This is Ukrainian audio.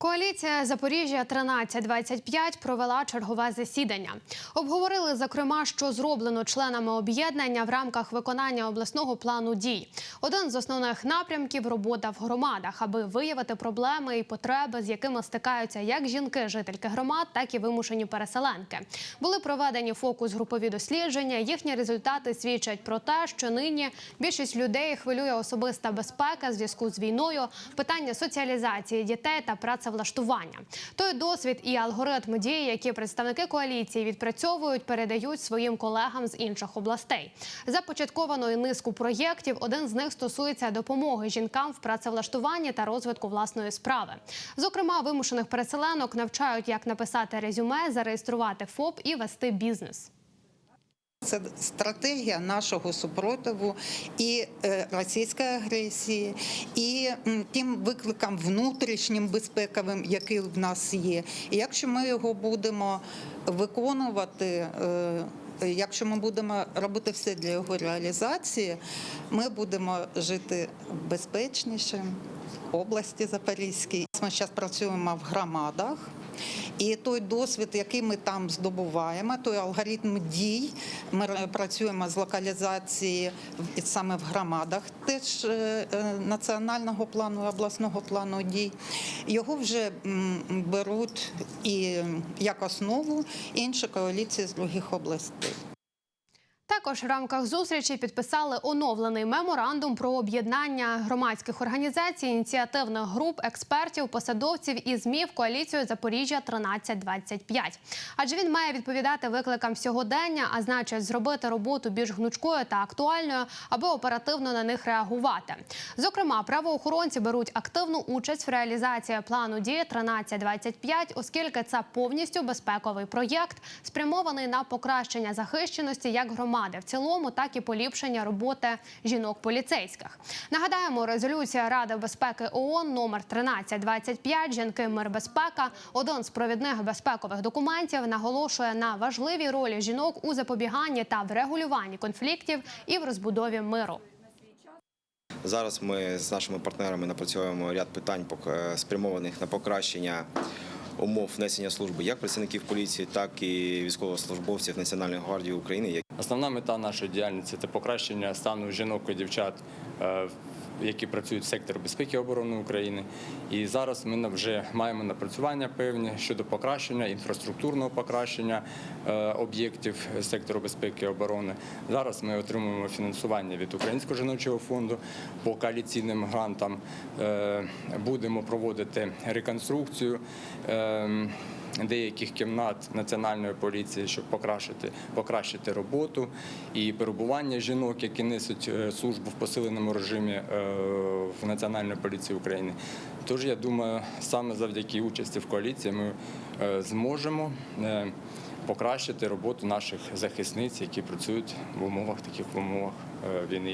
Коаліція Запоріжжя 1325 провела чергове засідання. Обговорили зокрема, що зроблено членами об'єднання в рамках виконання обласного плану дій. Один з основних напрямків робота в громадах, аби виявити проблеми і потреби, з якими стикаються як жінки, жительки громад, так і вимушені переселенки. Були проведені фокус-групові дослідження. Їхні результати свідчать про те, що нині більшість людей хвилює особиста безпека зв'язку з війною, питання соціалізації дітей та працевлаштування. Той досвід і алгоритм дії, які представники коаліції відпрацьовують, передають своїм колегам з інших областей. Започатковано низку проєктів. Один з них стосується допомоги жінкам в працевлаштуванні та розвитку власної справи. Зокрема, вимушених переселенок навчають, як написати резюме, зареєструвати ФОП і вести бізнес. Це стратегія нашого супротиву і е, російської агресії, і тим викликам внутрішнім безпековим, які в нас є. І якщо ми його будемо виконувати. е, Якщо ми будемо робити все для його реалізації, ми будемо жити безпечніше в області Запорізькій. Ми зараз працюємо в громадах. І той досвід, який ми там здобуваємо, той алгоритм дій, ми працюємо з локалізації саме в громадах, теж е, е, національного плану, обласного плану дій. Його вже беруть і як основу інші коаліції з других областей. Також в рамках зустрічі підписали оновлений меморандум про об'єднання громадських організацій, ініціативних груп, експертів, посадовців і ЗМІ в коаліцію Запоріжжя 1325. Адже він має відповідати викликам сьогодення, а значить, зробити роботу більш гнучкою та актуальною, аби оперативно на них реагувати. Зокрема, правоохоронці беруть активну участь в реалізації плану дії 1325, оскільки це повністю безпековий проєкт, спрямований на покращення захищеності як громади в цілому, так і поліпшення роботи жінок поліцейських. Нагадаємо, резолюція Ради безпеки ООН номер 1325 Жінки мир безпека. Один з провідних безпекових документів наголошує на важливій ролі жінок у запобіганні та врегулюванні конфліктів і в розбудові миру. Зараз ми з нашими партнерами напрацьовуємо ряд питань е, спрямованих на покращення умов внесення служби як працівників поліції, так і військовослужбовців Національної гвардії України. Основна мета нашої діяльності це покращення стану жінок і дівчат, е, які працюють в секторі безпеки і оборони України. І зараз ми вже маємо напрацювання певні щодо покращення, інфраструктурного покращення е, об'єктів сектору безпеки і оборони. Зараз ми отримуємо фінансування від Українського жіночого фонду по коаліційним грантам. Е, Будемо проводити реконструкцію. Деяких кімнат національної поліції, щоб покращити, покращити роботу і перебування жінок, які несуть е, службу в посиленому режимі е, в Національній поліції України. Тож я думаю, саме завдяки участі в коаліції ми е, зможемо. Покращити роботу наших захисниць, які працюють в умовах таких в умовах війни,